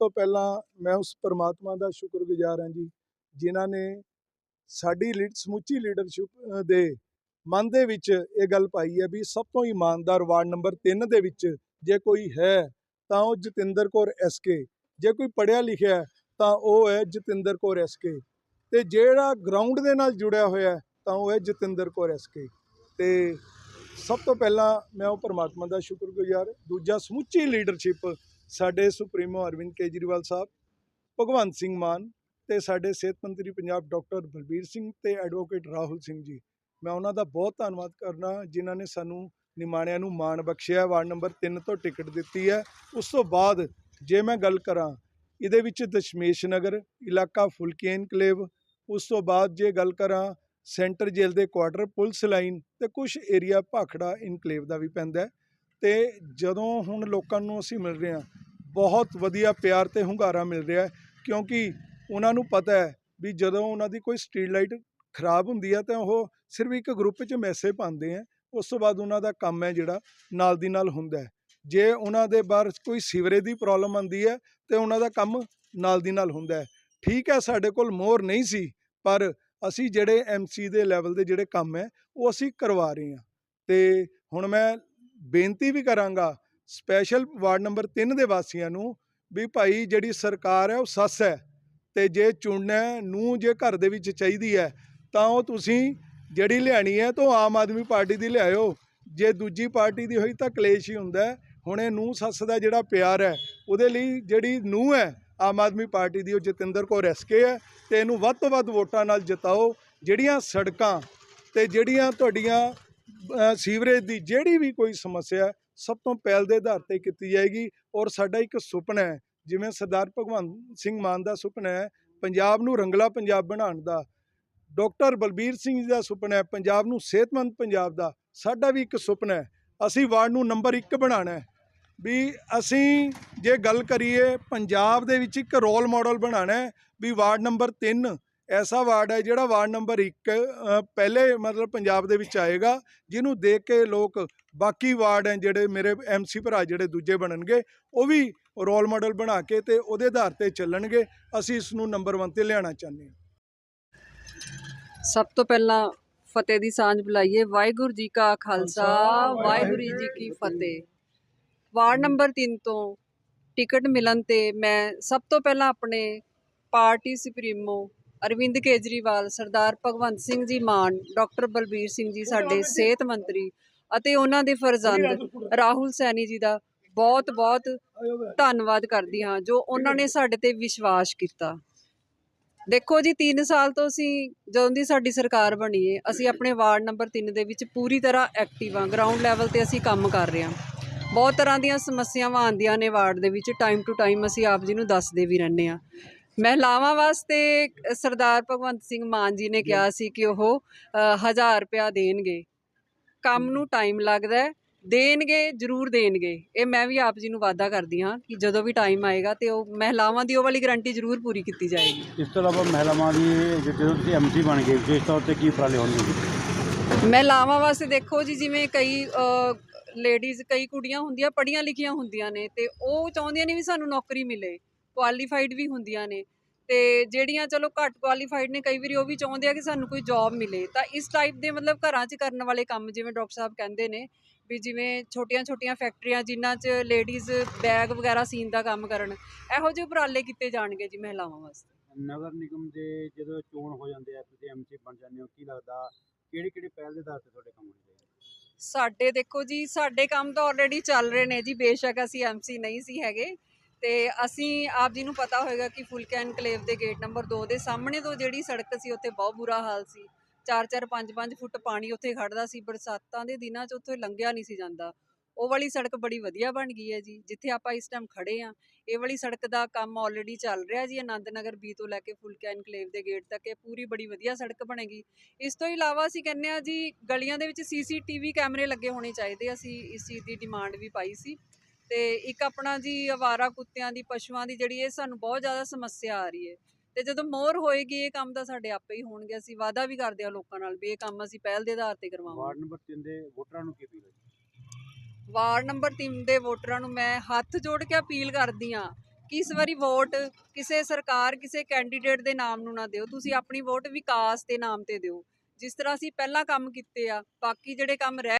ਤੋਂ ਪਹਿਲਾਂ ਮੈਂ ਉਸ ਪਰਮਾਤਮਾ ਦਾ ਸ਼ੁਕਰਗੁਜ਼ਾਰ ਹਾਂ ਜੀ, ਜਿਨ੍ਹਾਂ ਨੇ ਸਾਡੀ ਲੀਡ, ਸਮੁੱਚੀ ਲੀਡਰਸ਼ਿਪ ਦੇ ਮਨ ਦੇ ਵਿੱਚ ਇਹ ਗੱਲ ਪਾਈ ਹੈ ਵੀ ਸਭ ਤੋਂ ਇਮਾਨਦਾਰ ਵਾਰਡ ਨੰਬਰ 3 ਦੇ ਵਿੱਚ ਜੇ ਕੋਈ ਹੈ, ਤਾਂ ਉਹ ਜਤਿੰਦਰ ਕੌਰ ਐਸਕੇ ਜੇ ਕੋਈ ਪੜ੍ਹਿਆ ਲਿਖਿਆ ਤਾਂ ਉਹ ਹੈ ਜਤਿੰਦਰ ਕੌਰ ਐਸਕੇ ਤੇ ਜਿਹੜਾ ਗਰਾਊਂਡ ਦੇ ਨਾਲ ਜੁੜਿਆ ਹੋਇਆ ਤਾਂ ਉਹ ਹੈ ਜਤਿੰਦਰ ਕੌਰ ਐਸਕੇ ਤੇ ਸਭ ਤੋਂ ਪਹਿਲਾਂ ਮੈਂ ਉਹ ਪਰਮਾਤਮਾ ਦਾ ਸ਼ੁਕਰਗੁਜ਼ਾਰ ਦੂਜਾ ਸਮੁੱਚੀ ਲੀਡਰਸ਼ਿਪ ਸਾਡੇ ਸੁਪਰੀਮੋ ਅਰਵਿੰਦ ਕੇਜਰੀਵਾਲ ਸਾਹਿਬ, ਭਗਵੰਤ ਸਿੰਘ ਮਾਨ ਤੇ ਸਾਡੇ ਸਿਹਤ ਮੰਤਰੀ ਪੰਜਾਬ ਡਾਕਟਰ ਬਲਬੀਰ ਸਿੰਘ ਤੇ ਐਡਵੋਕੇਟ ਰਾਹੁਲ ਸਿੰਘ ਜੀ। ਮੈਂ ਉਹਨਾਂ ਦਾ ਬਹੁਤ ਧੰਨਵਾਦ ਕਰਨਾ ਜਿਨ੍ਹਾਂ ਨੇ ਸਾਨੂੰ ਨਿਮਾਣਿਆਂ ਨੂੰ ਮਾਣ ਬਖਸ਼ਿਆ, ਵਾਰਡ ਨੰਬਰ 3 ਤੋਂ ਟਿਕਟ ਦਿੱਤੀ ਹੈ। ਉਸ ਤੋਂ ਬਾਅਦ ਜੇ ਮੈਂ ਗੱਲ ਕਰਾਂ ਇਹਦੇ ਵਿੱਚ ਦਸ਼ਮੇਸ਼ ਨਗਰ, ਇਲਾਕਾ ਫੁਲਕੀ ਇਨਕਲੇਵ, ਉਸ ਤੋਂ ਬਾਅਦ ਜੇ ਗੱਲ ਕਰਾਂ ਸੈਂਟਰ ਜੇਲ੍ਹ ਦੇ ਕੁਆਟਰ ਪੁਲਿਸ ਲਾਈਨ ਤੇ ਕੁਝ ਏਰੀਆ ਭਾਖੜਾ ਇਨਕਲੇਵ ਦਾ ਵੀ ਪੈਂਦਾ ਹੈ। ਤੇ ਜਦੋਂ ਹੁਣ ਲੋਕਾਂ ਨੂੰ ਅਸੀਂ ਮਿਲ ਰਹੇ ਹਾਂ, ਬਹੁਤ ਵਧੀਆ ਪਿਆਰ ਤੇ ਹੁੰਗਾਰਾ ਮਿਲ ਰਿਹਾ ਕਿਉਂਕਿ ਉਹਨਾਂ ਨੂੰ ਪਤਾ ਹੈ ਵੀ ਜਦੋਂ ਉਹਨਾਂ ਦੀ ਕੋਈ ਸਟਰੀਟ ਲਾਈਟ ਖਰਾਬ ਹੁੰਦੀ ਹੈ ਤਾਂ ਉਹ ਸਿਰਫ ਇੱਕ ਗਰੁੱਪ 'ਚ ਮੈਸੇਜ ਪਾਉਂਦੇ ਆ, ਉਸ ਤੋਂ ਬਾਅਦ ਉਹਨਾਂ ਦਾ ਕੰਮ ਹੈ ਜਿਹੜਾ ਨਾਲ ਦੀ ਨਾਲ ਹੁੰਦਾ ਹੈ। ਜੇ ਉਹਨਾਂ ਦੇ ਬਾਹਰ ਕੋਈ ਸੀਵਰੇਜ ਦੀ ਪ੍ਰੋਬਲਮ ਆਉਂਦੀ ਹੈ, ਤੇ ਉਹਨਾਂ ਦਾ ਕੰਮ ਨਾਲ ਦੀ ਨਾਲ ਹੁੰਦਾ ਹੈ। ਠੀਕ ਹੈ, ਸਾਡੇ ਕੋਲ ਮੋਹਰ ਨਹੀਂ ਸੀ, ਪਰ ਅਸੀਂ ਜਿਹੜੇ ਐਮਸੀ ਦੇ ਲੈਵਲ ਦੇ ਜਿਹੜੇ ਕੰਮ ਹੈ, ਉਹ ਅਸੀਂ ਕਰਵਾ ਰਹੇ ਹਾਂ। ਤੇ ਹੁਣ ਮੈਂ ਬੇਨਤੀ ਵੀ ਕਰਾਂਗਾ ਸਪੈਸ਼ਲ ਵਾਰਡ ਨੰਬਰ 3 ਦੇ ਵਾਸੀਆਂ ਨੂੰ ਵੀ ਭਾਈ ਜਿਹੜੀ ਸਰਕਾਰ ਹੈ ਉਹ ਸੱਸ ਹੈ ਤੇ ਜੇ ਚੁਣਨਾ ਨੂੰ ਜੇ ਘਰ ਦੇ ਵਿੱਚ ਚਾਹੀਦੀ ਹੈ, ਤਾਂ ਉਹ ਤੁਸੀਂ ਜਿਹੜੀ ਲਿਆਣੀ ਹੈ ਤਾਂ ਉਹ ਆਮ ਆਦਮੀ ਪਾਰਟੀ ਦੀ ਲਿਆਇਓ। ਜੇ ਦੂਜੀ ਪਾਰਟੀ ਦੀ ਹੋਈ ਤਾਂ ਕਲੇਸ਼ ਹੀ ਹੁੰਦਾ ਹੁਣ ਇਹ ਨੂੰ ਸੱਸ ਦਾ ਜਿਹੜਾ ਪਿਆਰ ਹੈ, ਉਹਦੇ ਲਈ ਜਿਹੜੀ ਨੂੰ ਹੈ, ਆਮ ਆਦਮੀ ਪਾਰਟੀ ਦੀ ਉਹ ਜਤਿੰਦਰ ਕੌਰ ਐਸਕੇ ਹੈ ਤੇ ਇਹਨੂੰ ਵੱਧ ਤੋਂ ਵੱਧ ਵੋਟਾਂ ਨਾਲ ਜਿਤਾਓ। ਜਿਹੜੀਆਂ ਸੜਕਾਂ ਤੇ ਜਿਹੜੀਆਂ ਤੁਹਾਡੀਆਂ ਸੀਵਰੇਜ ਦੀ ਜਿਹੜੀ ਵੀ ਕੋਈ ਸਮੱਸਿਆ ਸਭ ਤੋਂ ਪਹਿਲ ਦੇ ਆਧਾਰ ਤੇ ਕੀਤੀ ਜਾਏਗੀ। ਔਰ ਸਾਡਾ ਇੱਕ ਸੁਪਨਾ ਹੈ, ਜਿਵੇਂ ਸਰਦਾਰ ਭਗਵੰਤ ਸਿੰਘ ਮਾਨ ਦਾ ਸੁਪਨਾ ਹੈ, ਪੰਜਾਬ ਨੂੰ ਰੰਗਲਾ ਪੰਜਾਬ ਬਣਾਉਣ ਦਾ। ਡਾਕਟਰ ਬਲਬੀਰ ਸਿੰਘ ਜੀ ਦਾ ਸੁਪਨਾ ਹੈ, ਪੰਜਾਬ ਨੂੰ ਸਿਹਤਮੰਦ ਪੰਜਾਬ ਦਾ। ਸਾਡਾ ਵੀ ਇੱਕ ਸੁਪਨਾ ਹੈ, ਅਸੀਂ ਵਾਰਡ ਨੂੰ ਨੰਬਰ 1 ਬਣਾਉਣਾ ਹੈ। ਵੀ ਅਸੀਂ ਜੇ ਗੱਲ ਕਰੀਏ, ਪੰਜਾਬ ਦੇ ਵਿੱਚ ਇੱਕ ਰੋਲ ਮਾਡਲ ਬਣਾਉਣਾ ਹੈ, ਵੀ ਵਾਰਡ ਨੰਬਰ 3 ਐਸਾ ਵਾਰਡ ਹੈ ਜਿਹੜਾ ਵਾਰਡ ਨੰਬਰ 1 ਪਹਿਲੇ ਮਤਲਬ ਪੰਜਾਬ ਦੇ ਵਿੱਚ ਆਏਗਾ ਜਿਹਨੂੰ ਦੇਖ ਕੇ ਲੋਕ ਬਾਕੀ ਵਾਰਡ ਹੈ ਜਿਹੜੇ ਮੇਰੇ ਐਮਸੀ ਭਰਾ ਜਿਹੜੇ ਦੂਜੇ ਬਣਨਗੇ ਉਹ ਵੀ ਰੋਲ ਮਾਡਲ ਬਣਾ ਕੇ ਤੇ ਉਹਦੇ ਆਧਾਰ ਤੇ ਚੱਲਣਗੇ ਅਸੀਂ ਇਸ ਨੂੰ ਨੰਬਰ 1 ਤੇ ਲਿਆਉਣਾ ਚਾਹੁੰਦੇ ਹਾਂ। ਸਭ ਤੋਂ ਪਹਿਲਾਂ ਫਤਿਹ ਦੀ ਸਾਂਝ ਬੁਲਾਈਏ। ਵਾਹਿਗੁਰੂ ਜੀ ਕਾ ਖਾਲਸਾ ਵਾਹਿਗੁਰੂ ਜੀ ਕੀ ਫਤਿਹ। ਵਾਰਡ ਨੰਬਰ 3 ਤੋਂ ਟਿਕਟ ਮਿਲਣ ਤੇ ਮੈਂ ਸਭ ਤੋਂ ਪਹਿਲਾਂ ਆਪਣੇ party supremo Arvind Kejriwal, Sardar Bhagwant Singh ji Mann, doctor Balbir Singh ji ਸਾਡੇ ਸਿਹਤ ਮੰਤਰੀ ਅਤੇ ਉਹਨਾਂ ਦੇ ਫਰਜ਼ੰਦ ਰਾਹੁਲ ਸੈਣੀ ਜੀ ਦਾ ਬਹੁਤ ਬਹੁਤ ਧੰਨਵਾਦ ਕਰਦੀ ਹਾਂ ਜੋ ਉਹਨਾਂ ਨੇ ਸਾਡੇ ਤੇ ਵਿਸ਼ਵਾਸ ਕੀਤਾ। ਦੇਖੋ ਜੀ 3 ਸਾਲ ਤੋਂ ਅਸੀਂ ਜਦੋਂ ਦੀ ਸਾਡੀ ਸਰਕਾਰ ਬਣੀ ਹੈ ਅਸੀਂ ਆਪਣੇ ਵਾਰਡ ਨੰਬਰ 3 ਦੇ ਵਿੱਚ ਪੂਰੀ ਤਰ੍ਹਾਂ ਐਕਟਿਵ ਆ ਗਰਾਊਂਡ ਲੈਵਲ ਤੇ ਅਸੀਂ ਕੰਮ ਕਰ ਰਹੇ ਹਾਂ। ਬਹੁਤ ਤਰ੍ਹਾਂ ਦੀਆਂ ਸਮੱਸਿਆਵਾਂ ਆਉਂਦੀਆਂ ਨੇ ਵਾਰਡ ਦੇ ਵਿੱਚ ਟਾਈਮ ਟੂ ਟਾਈਮ ਅਸੀਂ ਆਪ ਜੀ ਨੂੰ ਦੱਸਦੇ ਵੀ ਰਹਿੰਦੇ ਹਾਂ। ਮਹਿਲਾਵਾਂ ਵਾਸਤੇ ਸਰਦਾਰ ਭਗਵੰਤ ਸਿੰਘ ਮਾਨ ਜੀ ਨੇ ਕਿਹਾ ਸੀ ਕਿ ਉਹ 1000 ਰੁਪਇਆ ਦੇਣਗੇ। ਕੰਮ ਨੂੰ ਟਾਈਮ ਲੱਗਦਾ ਹੈ। ਦੇਣਗੇ ਜ਼ਰੂਰ ਦੇਣਗੇ। ਇਹ ਮੈਂ ਵੀ ਆਪ ਜੀ ਨੂੰ ਵਾਅਦਾ ਕਰਦੀ ਹਾਂ ਕਿ ਜਦੋਂ ਵੀ ਟਾਈਮ ਆਏਗਾ ਤੇ ਉਹ ਮਹਿਲਾਵਾਂ ਦੀ ਉਹ ਵਾਲੀ ਗਾਰੰਟੀ ਜ਼ਰੂਰ ਪੂਰੀ ਕੀਤੀ ਜਾਏਗੀ। ਇਸ ਤੋਂ ਇਲਾਵਾ ਮਹਿਲਾਵਾਂ ਦੀ ਜਦੋਂ ਤੁਸੀਂ ਐਮਸੀ ਬਣ ਗਏ ਵਿਸ਼ੇਸ਼ ਤੌਰ ਤੇ ਕੀ ਉਪਰਾਲੇ ਹੋਣਗੇ? ਮਹਿਲਾਵਾਂ ਵਾਸਤੇ ਦੇਖੋ ਜੀ ਜਿਵੇਂ ਕਈ ਲੇਡੀਜ਼ ਕਈ ਕੁੜੀਆਂ ਹੁੰਦੀਆਂ ਪੜ੍ਹੀਆਂ ਲਿਖੀਆਂ ਹੁੰਦੀਆਂ ਨੇ ਤੇ ਉਹ ਚਾਹੁੰਦੀਆਂ ਨੇ ਵੀ ਸਾਨੂੰ ਨੌਕਰੀ ਮਿਲੇ। ਕੁਆਲੀਫਾਈਡ ਵੀ ਹੁੰਦੀਆਂ ਨੇ। ਤੇ ਜਿਹੜੀਆਂ ਚਲੋ ਘੱਟ ਕੁਆਲੀਫਾਈਡ ਨੇ ਕਈ ਵਾਰੀ ਉਹ ਵੀ ਚਾਹੁੰਦੇ ਆ ਕਿ ਸਾਨੂੰ ਕੋਈ ਜੌਬ ਮਿਲੇ। ਤਾਂ ਇਸ ਟਾਈਪ ਦੇ ਮਤਲਬ ਘਰਾਂ 'ਚ ਕਰਨ ਵਾਲੇ ਕੰਮ ਜਿਵੇਂ ਡਾਕਟਰ ਸਾਹਿਬ ਕਹਿੰਦੇ ਨੇ ਵੀ ਜਿਵੇਂ ਛੋਟੀਆਂ-ਛੋਟੀਆਂ ਫੈਕਟਰੀਆਂ ਜਿਨ੍ਹਾਂ 'ਚ ਲੇਡੀਜ਼ ਬੈਗ ਵਗੈਰਾ ਸੀਨ ਦਾ ਕੰਮ ਕਰਨ ਇਹੋ ਜਿਹੇ ਉਪਰਾਲੇ ਕੀਤੇ ਜਾਣਗੇ ਜੀ ਮਹਿਲਾਵਾਂ ਵਾਸਤੇ। ਨਗਰ ਨਿਗਮ ਦੇ ਜਦੋਂ ਚੋਣ ਹੋ ਜਾਂਦੇ ਆ ਤੁਸੀਂ ਐਮਸੀ ਬਣ ਜਾਂਦੇ ਹੋ ਕੀ ਲੱਗਦਾ ਕਿਹੜੀ ਕਿਹੜੀ ਪਹਿਲ ਦੇ ਆਧਾਰ ਤੇ ਤੁਹਾਡੇ ਕੰਮ ਹੋਣੇ ਚਾਹੀਦੇ? ਸਾਡੇ ਦੇਖੋ ਜੀ ਸਾਡੇ ਕੰਮ ਤਾਂ ਆਲਰੇਡੀ ਚੱਲ ਰਹੇ ਨੇ ਜੀ ਬੇਸ਼ੱਕ ਅਸੀਂ ਐਮਸੀ ਨਹੀਂ ਸੀ ਹੈਗੇ। ਤੇ ਅਸੀਂ ਆਪ ਜੀ ਨੂੰ ਪਤਾ ਹੋਵੇਗਾ ਕਿ ਫੁਲਕਾ ਐਨਕਲੇਵ ਦੇ ਗੇਟ ਨੰਬਰ 2 ਦੇ ਸਾਹਮਣੇ ਤੋਂ ਜਿਹੜੀ ਸੜਕ ਸੀ, ਉੱਥੇ ਬਹੁਤ ਬੁਰਾ ਹਾਲ ਸੀ। 4-4 5-5 ਫੁੱਟ ਪਾਣੀ ਉੱਥੇ ਖੜਦਾ ਸੀ। ਬਰਸਾਤਾਂ ਦੇ ਦਿਨਾਂ 'ਚ ਉੱਥੇ ਲੰਘਿਆ ਨਹੀਂ ਸੀ ਜਾਂਦਾ। ਉਹ ਵਾਲੀ ਸੜਕ ਬੜੀ ਵਧੀਆ ਬਣ ਗਈ ਹੈ ਜੀ, ਜਿੱਥੇ ਆਪਾਂ ਇਸ ਟਾਈਮ ਖੜੇ ਆ ਇਹ ਵਾਲੀ ਸੜਕ ਦਾ ਕੰਮ ਆਲਰੇਡੀ ਚੱਲ ਰਿਹਾ ਜੀ ਆਨੰਦ ਨਗਰ ਬੀ ਤੋਂ ਲੈ ਕੇ ਫੁਲਕਾ ਐਨਕਲੇਵ ਦੇ ਗੇਟ ਤੱਕ। ਇਹ ਪੂਰੀ ਬੜੀ ਵਧੀਆ ਸੜਕ ਬਣੇਗੀ। ਇਸ ਤੋਂ ਇਲਾਵਾ ਅਸੀਂ ਕਹਿੰਦੇ ਆ ਜੀ, ਗਲੀਆਂ ਦੇ ਵਿੱਚ ਸੀਸੀਟੀਵੀ ਕੈਮਰੇ ਲੱਗੇ ਹੋਣੇ ਚਾਹੀਦੇ ਅਸੀਂ ਇਸ ਚੀਜ਼ ਦੀ ਡਿਮਾਂਡ ਵੀ ਪਾਈ ਸੀ। ਤੇ ਇੱਕ ਆਪਣਾ ਜੀ ਅਵਾਰਾ ਕੁੱਤਿਆਂ ਦੀ ਪਸ਼ੂਆਂ ਦੀ ਜਿਹੜੀ ਇਹ ਸਾਨੂੰ ਬਹੁਤ ਜ਼ਿਆਦਾ ਸਮੱਸਿਆ ਆ ਰਹੀ ਹੈ। ਤੇ ਜਦੋਂ ਮੋਹਰ ਹੋਏਗੀ ਇਹ ਕੰਮ ਤਾਂ ਸਾਡੇ ਆਪੇ ਹੀ ਹੋਣਗੇ। ਅਸੀਂ ਵਾਅਦਾ ਵੀ ਕਰਦੇ ਆ ਲੋਕਾਂ ਨਾਲ ਵੀ ਇਹ ਕੰਮ ਅਸੀਂ ਪਹਿਲ ਦੇ ਆਧਾਰ ਤੇ ਕਰਵਾਵਾਂਗੇ। ਵਾਰਡ ਨੰਬਰ 3 ਦੇ ਵੋਟਰਾਂ ਨੂੰ ਕੀ ਅਪੀਲ ਹੈ ਵਾਰਡ ਨੰਬਰ 3 ਦੇ ਵੋਟਰਾਂ ਨੂੰ ਮੈਂ ਹੱਥ ਜੋੜ ਕੇ ਅਪੀਲ ਕਰਦੀ ਆ ਕਿ ਇਸ ਵਾਰੀ ਵੋਟ ਕਿਸੇ ਸਰਕਾਰ ਕਿਸੇ ਕੈਂਡੀਡੇਟ ਦੇ ਨਾਮ ਨੂੰ ਨਾ ਦਿਓ। ਤੁਸੀਂ ਆਪਣੀ ਵੋਟ ਵਿਕਾਸ ਦੇ ਨਾਮ ਤੇ ਦਿਓ। ਜਿਸ ਤਰ੍ਹਾਂ ਅਸੀਂ ਪਹਿਲਾਂ ਕੰਮ ਕੀਤੇ ਆ ਬਾਕੀ ਜਿਹੜੇ ਕੰਮ ਰਹਿ